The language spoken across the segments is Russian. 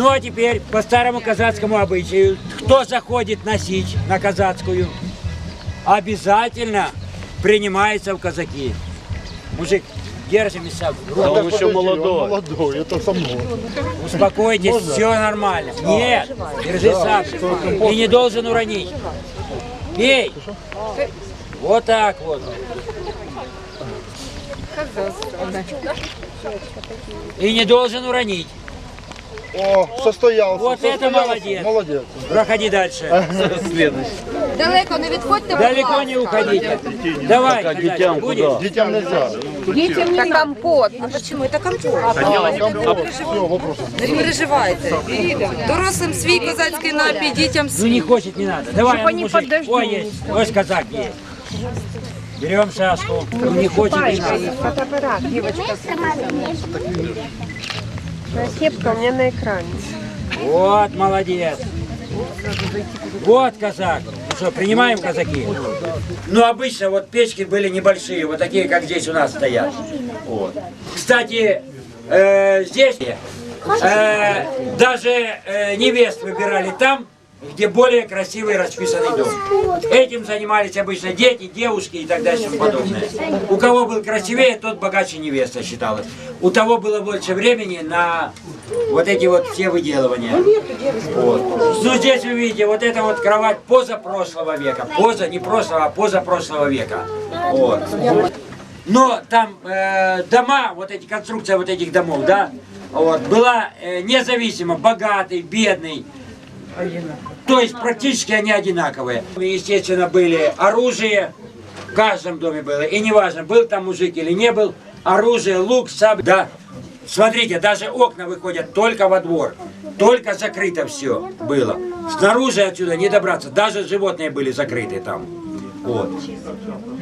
Ну а теперь по старому казацкому обычаю, кто заходит на сич, на казацкую, обязательно принимается в казаки. Мужик, держи меня. Да он еще молодой. он молодой, это со мной. Успокойтесь, Можно? все нормально. Нет, держи сам. И не должен уронить. Пей. Вот так вот. И не должен уронить. О, состоялся. Вот это молодец. Молодец. Проходи дальше. Следующий. Далеко не відходьте, Далеко не уходите. Давай, Так, а детям куда? Детям нельзя. Це компот. А почему? Это компот. Компот. Все, вопросов. Не переживайте. Дорослим свій козацький напій, дітям Ну не хочет, не надо. Давай, он мужик. Ой, есть. Ось казак есть. Берем шашку. Ну не хочет, не надо. Фотоаппарат, девочка. Кепка у меня на экране. Вот, молодец. Вот казак. Ну что, принимаем казаки? Ну, обычно вот печки были небольшие, вот такие, как здесь у нас стоят. Вот. Кстати, э, здесь э, даже э, невест выбирали там, где более красивый расписанный дом. Этим занимались обычно дети, девушки и так далее и тому подобное. У кого был красивее, тот богаче невеста считалась. У того было больше времени на вот эти вот все выделывания. Вот. Ну, здесь вы видите, вот это вот кровать позапрошлого века. Поза, не прошлого, а позапрошлого века. Вот. Но там э, дома, вот эти, конструкция вот этих домов, да, вот, была э, независимо, богатый, бедный. То есть практически они одинаковые. Естественно, были оружие, в каждом доме было. И неважно, был там мужик или не был, оружие, лук, саб, да. Смотрите, даже окна выходят только во двор. Только закрыто все было. Снаружи отсюда не добраться. Даже животные были закрыты там. Вот.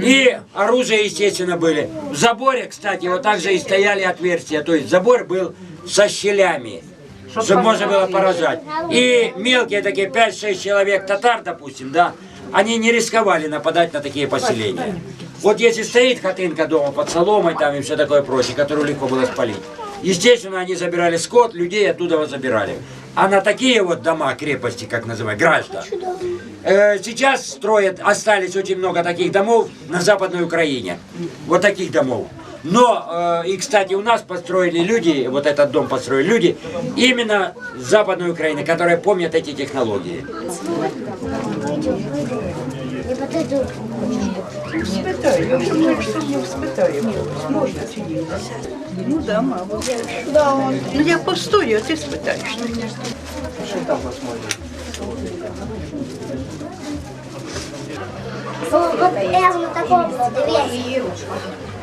И оружие, естественно, были. В заборе, кстати, вот так же и стояли отверстия. То есть забор был со щелями, чтобы можно было поражать. И мелкие такие 5-6 человек татар, допустим, да, они не рисковали нападать на такие поселения. Вот если стоит хатынка дома под соломой там и все такое прочее, которую легко было спалить, естественно, они забирали скот, людей оттуда вот забирали. А на такие вот дома, крепости, как называют, граждан, Э, Сейчас строят, остались очень много таких домов на Западной Украине. Вот таких домов. Но, э, и, кстати, у нас построили люди, вот этот дом построили люди, именно Западной Украины, которые помнят эти технологии. Ну да, мама. Да, он. Ну я постою, а ти спитаєш. Прямо такого дивись.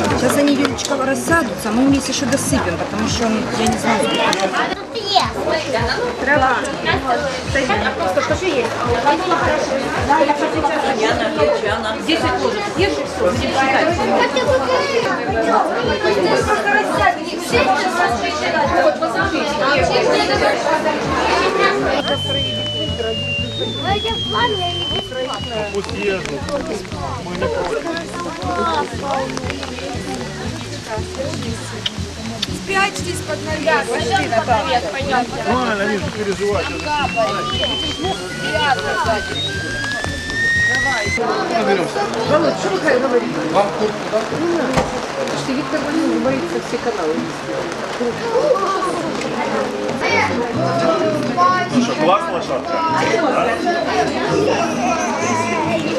Сейчас они, Юлечка, рассадутся, мы вместе еще досыпем, потому что, он, я не знаю, є. трава. Давайте в план, я не Пусть ездят. Спрячьтесь под навес. Пошли, Наталья. Правильно, они же переживают. Классная шапка.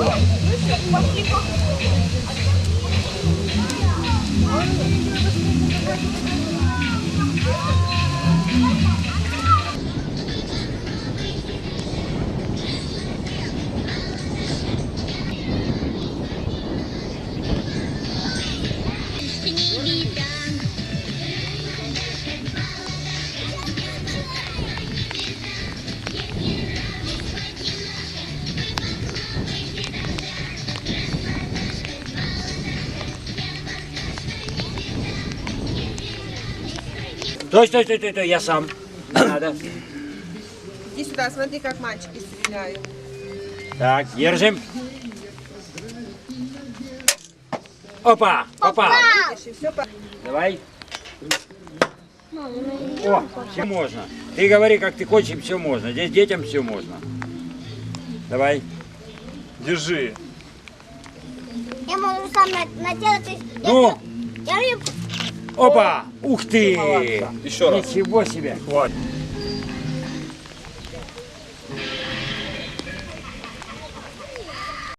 どうしよう。もう消えます。Стой, стой, стой, стой, стой, я сам. Не надо. Иди сюда, смотри, как мальчики стреляют. Так, держим. Опа, по... Давай. О, все можно. Ты говори, как ты хочешь, все можно. Здесь детям все можно. Давай. Держи. Я могу сам на- наделать. Я- Ну, Я рыбку. Опа. Ух ты. Еще раз. Ничего себе. Хватит.